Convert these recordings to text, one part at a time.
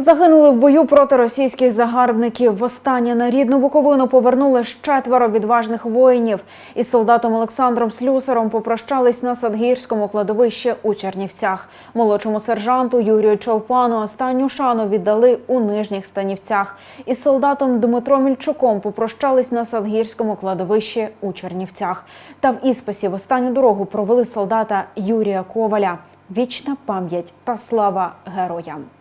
Загинули в бою проти російських загарбників. Востаннє на рідну Буковину повернули ще четверо відважних воїнів. Із солдатом Олександром Слюсаром попрощались на Садгірському кладовищі у Чернівцях. Молодшому сержанту Юрію Чолпану останню шану віддали у нижніх станівцях. Із солдатом Дмитром Мільчуком попрощались на Садгірському кладовищі у Чернівцях. Та в Іспасі в останню дорогу провели солдата Юрія Коваля. Вічна пам'ять та слава героям.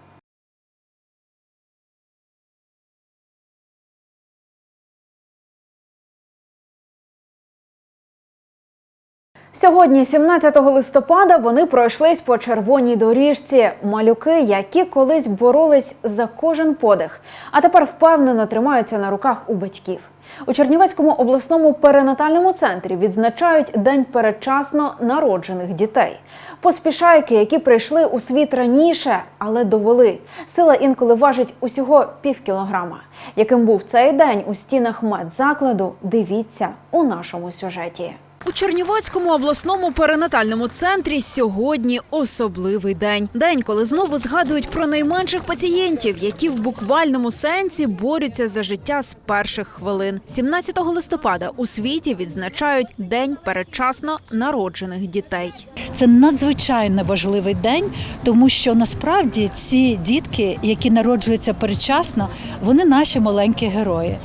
Сьогодні, 17 листопада, вони пройшлись по червоній доріжці. Малюки, які колись боролись за кожен подих, а тепер впевнено тримаються на руках у батьків. У Чернівецькому обласному перинатальному центрі відзначають день передчасно народжених дітей. Поспішайки, які прийшли у світ раніше, але довели. Сила інколи важить усього пів кілограма. Яким був цей день у стінах медзакладу, дивіться у нашому сюжеті. У Чернівецькому обласному перинатальному центрі сьогодні особливий день. День, коли знову згадують про найменших пацієнтів, які в буквальному сенсі борються за життя з перших хвилин. 17 листопада у світі відзначають день передчасно народжених дітей. Це надзвичайно важливий день, тому що насправді ці дітки, які народжуються передчасно, вони наші маленькі герої.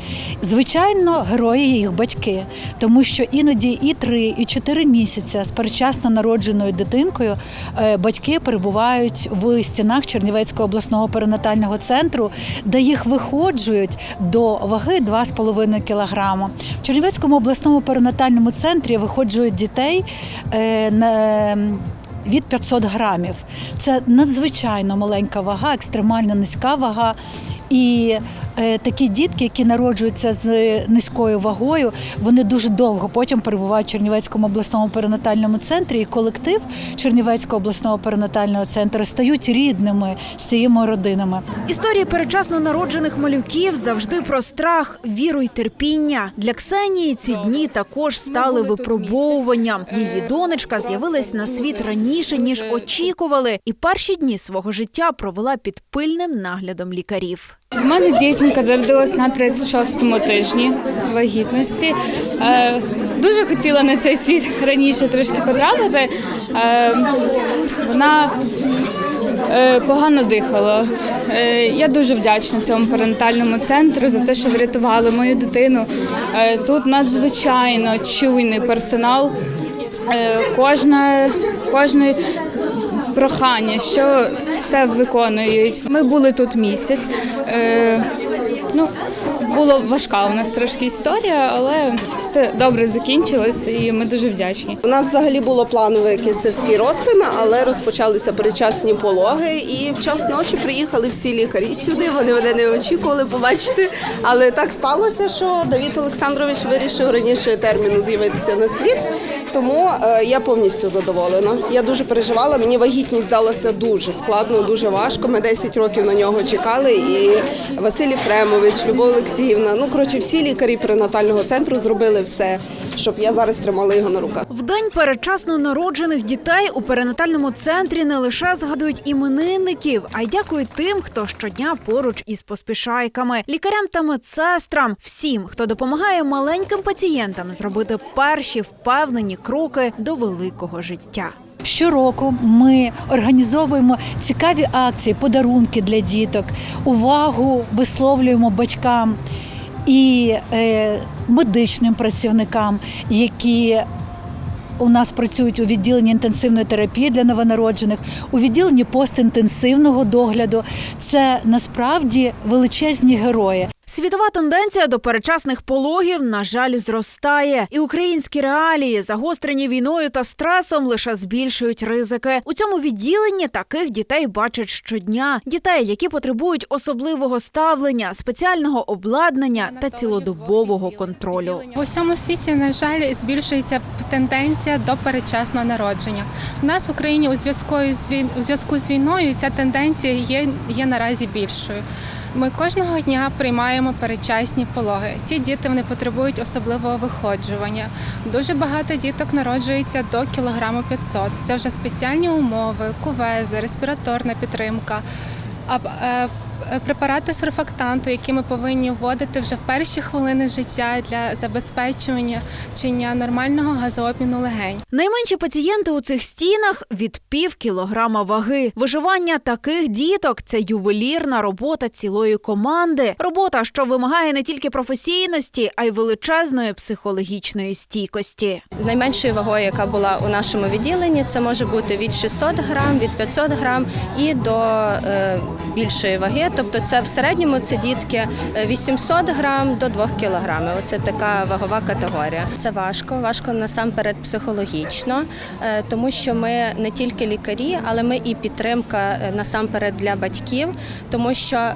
Звичайно, герої їх батьки, тому що іноді і три, і чотири місяці з передчасно народженою дитинкою е, батьки перебувають в стінах Чернівецького обласного перинатального центру, де їх виходжують до ваги 2,5 кг. В Чернівецькому обласному перинатальному центрі виходжують дітей е, на від 500 грамів. Це надзвичайно маленька вага, екстремально низька вага. І е, такі дітки, які народжуються з низькою вагою, вони дуже довго потім перебувають в Чернівецькому обласному перинатальному центрі. І колектив Чернівецького обласного перинатального центру стають рідними з цими родинами. Історії передчасно народжених малюків завжди про страх, віру й терпіння. Для Ксенії ці дні також стали випробовуванням. Її донечка з'явилась на світ раніше ніж очікували, і перші дні свого життя провела під пильним наглядом лікарів. У мене дівчинка народилась на 36-му тижні вагітності. Е, дуже хотіла на цей світ раніше трішки потрапити. Е, вона е, погано дихала. Я дуже вдячна цьому перинатальному центру за те, що врятували мою дитину. Тут надзвичайно чуйний персонал. Кожна, кожне прохання, що все виконують. Ми були тут місяць. Е, ну, була важка у нас трошки історія, але все добре закінчилось і ми дуже вдячні. У нас взагалі було планове кистерський розтин, але розпочалися передчасні пологи. І в час ночі приїхали всі лікарі сюди. Вони мене не очікували побачити. Але так сталося, що Давід Олександрович вирішив раніше терміну з'явитися на світ. Тому е, я повністю задоволена. Я дуже переживала. Мені вагітність далася дуже складно, дуже важко. Ми 10 років на нього чекали. І Василь Єфремович, Любов Олексіївна. Ну коротше, всі лікарі перинатального центру зробили все, щоб я зараз тримала його на руках. В день передчасно народжених дітей у перинатальному центрі не лише згадують іменинників, а й дякують тим, хто щодня поруч із поспішайками, лікарям та медсестрам, всім, хто допомагає маленьким пацієнтам зробити перші впевнені кроки до великого життя. Щороку ми організовуємо цікаві акції, подарунки для діток, увагу висловлюємо батькам і е, медичним працівникам, які у нас працюють у відділенні інтенсивної терапії для новонароджених, у відділенні постінтенсивного догляду. Це насправді величезні герої. Світова тенденція до перечасних пологів, на жаль, зростає, і українські реалії, загострені війною та стресом, лише збільшують ризики. У цьому відділенні таких дітей бачать щодня. Дітей, які потребують особливого ставлення, спеціального обладнання та цілодобового контролю. В усьому світі, на жаль, збільшується тенденція до передчасного народження. У нас в Україні у зв'язку з війною ця тенденція є, є наразі більшою. Ми кожного дня приймаємо передчасні пологи. Ці діти вони потребують особливого виходжування. Дуже багато діток народжується до кілограму 500. Це вже спеціальні умови, кувези, респіраторна підтримка. Е, препарати сурфактанту, які ми повинні вводити вже в перші хвилини життя для забезпечування чиня нормального газообміну легень. Найменші пацієнти у цих стінах від пів кілограма ваги. Виживання таких діток це ювелірна робота цілої команди. Робота, що вимагає не тільки професійності, а й величезної психологічної стійкості. З найменшою вагою, яка була у нашому відділенні, це може бути від 600 грам, від 500 грам і до е, більшої ваги. Тобто, це в середньому це дітки е, 800 грам до 2 кілограмів. Оце така вагова категорія. Це важко, важко насамперед психологічно, е, тому що ми не тільки лікарі, але ми і підтримка е, насамперед для батьків, тому що е,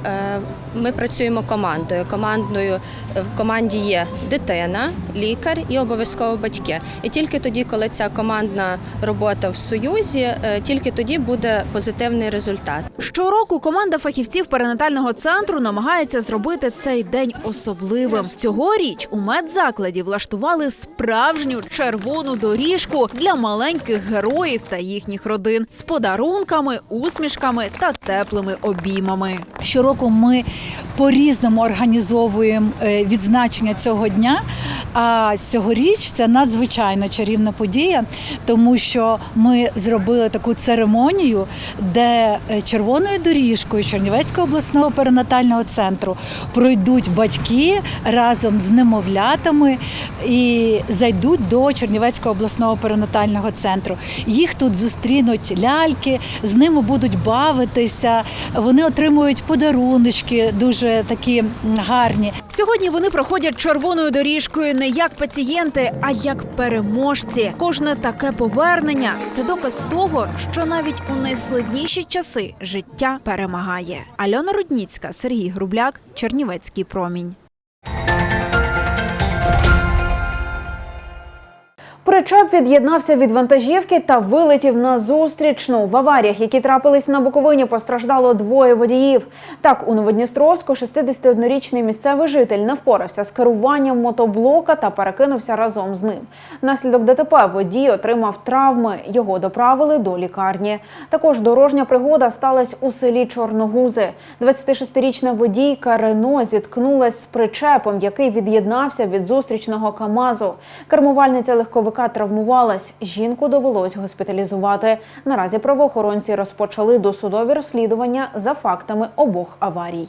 ми працюємо командою. Командою е, в команді є дитина, лікар і обов'язково батьки. І тільки тоді, коли ця командна робота в союзі, е, тільки тоді буде позитивний результат. Щороку команда фахівців перинатального центру намагається зробити цей день особливим. Цьогоріч у медзакладі влаштували справжню червону доріжку для маленьких героїв та їхніх родин з подарунками, усмішками та теплими обіймами. Щороку ми по-різному організовуємо е, відзначення цього дня. А цьогоріч це надзвичайно чарівна подія, тому що ми зробили таку церемонію, де е, червоною доріжкою Чернівецького обласного перинатального центру пройдуть батьки разом з немовлятами і зайдуть до Чернівецького обласного перинатального центру. Їх тут зустрінуть ляльки, з ними будуть бавитися. Вони отримують подаруночки, дуже такі гарні. Сьогодні вони проходять червоною доріжкою не як пацієнти, а як переможці. Кожне таке повернення це доказ того, що навіть у найскладніші часи життя перемагає. Альона Рудніцька, Сергій Грубляк, Чернівецький промінь. Причеп від'єднався від вантажівки та вилетів на зустрічну. В аваріях, які трапились на Буковині, постраждало двоє водіїв. Так, у Новодністровську 61-річний місцевий житель не впорався з керуванням мотоблока та перекинувся разом з ним. Внаслідок ДТП водій отримав травми. Його доправили до лікарні. Також дорожня пригода сталася у селі Чорногузи. 26-річна водійка Рено зіткнулась з причепом, який від'єднався від зустрічного КАМАЗу. Кермувальниця легковика травмувалась. Жінку довелось госпіталізувати. Наразі правоохоронці розпочали досудові розслідування за фактами обох аварій.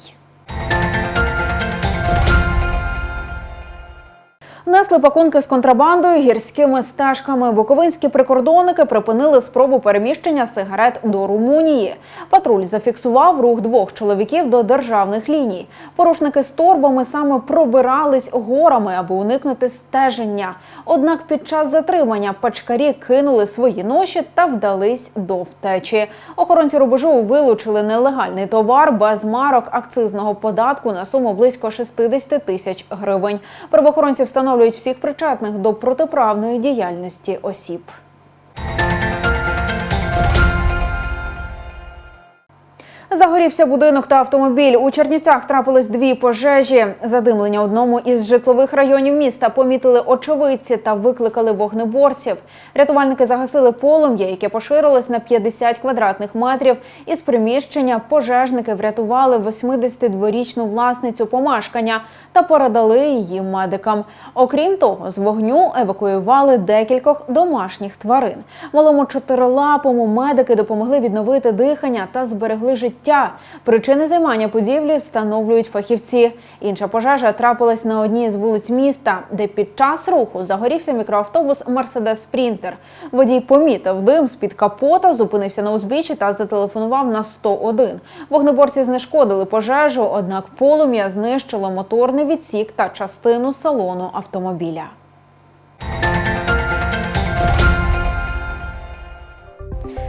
Несли пакунки з контрабандою гірськими стежками. Буковинські прикордонники припинили спробу переміщення сигарет до Румунії. Патруль зафіксував рух двох чоловіків до державних ліній. Порушники з торбами саме пробирались горами, аби уникнути стеження. Однак під час затримання пачкарі кинули свої ноші та вдались до втечі. Охоронці рубежу вилучили нелегальний товар без марок акцизного податку на суму близько 60 тисяч гривень. Правоохоронці встановлюють всіх причетних до протиправної діяльності осіб. Загорівся будинок та автомобіль. У Чернівцях трапилось дві пожежі. Задимлення одному із житлових районів міста помітили очевидці та викликали вогнеборців. Рятувальники загасили полум'я, яке поширилось на 50 квадратних метрів. Із приміщення пожежники врятували 82-річну власницю помешкання та передали її медикам. Окрім того, з вогню евакуювали декількох домашніх тварин. Малому чотирилапому медики допомогли відновити дихання та зберегли життя Причини займання будівлі встановлюють фахівці. Інша пожежа трапилась на одній з вулиць міста, де під час руху загорівся мікроавтобус Мерседес Спрінтер. Водій помітив дим з-під капота, зупинився на узбіччі та зателефонував на 101. Вогнеборці знешкодили пожежу, однак полум'я знищило моторний відсік та частину салону автомобіля.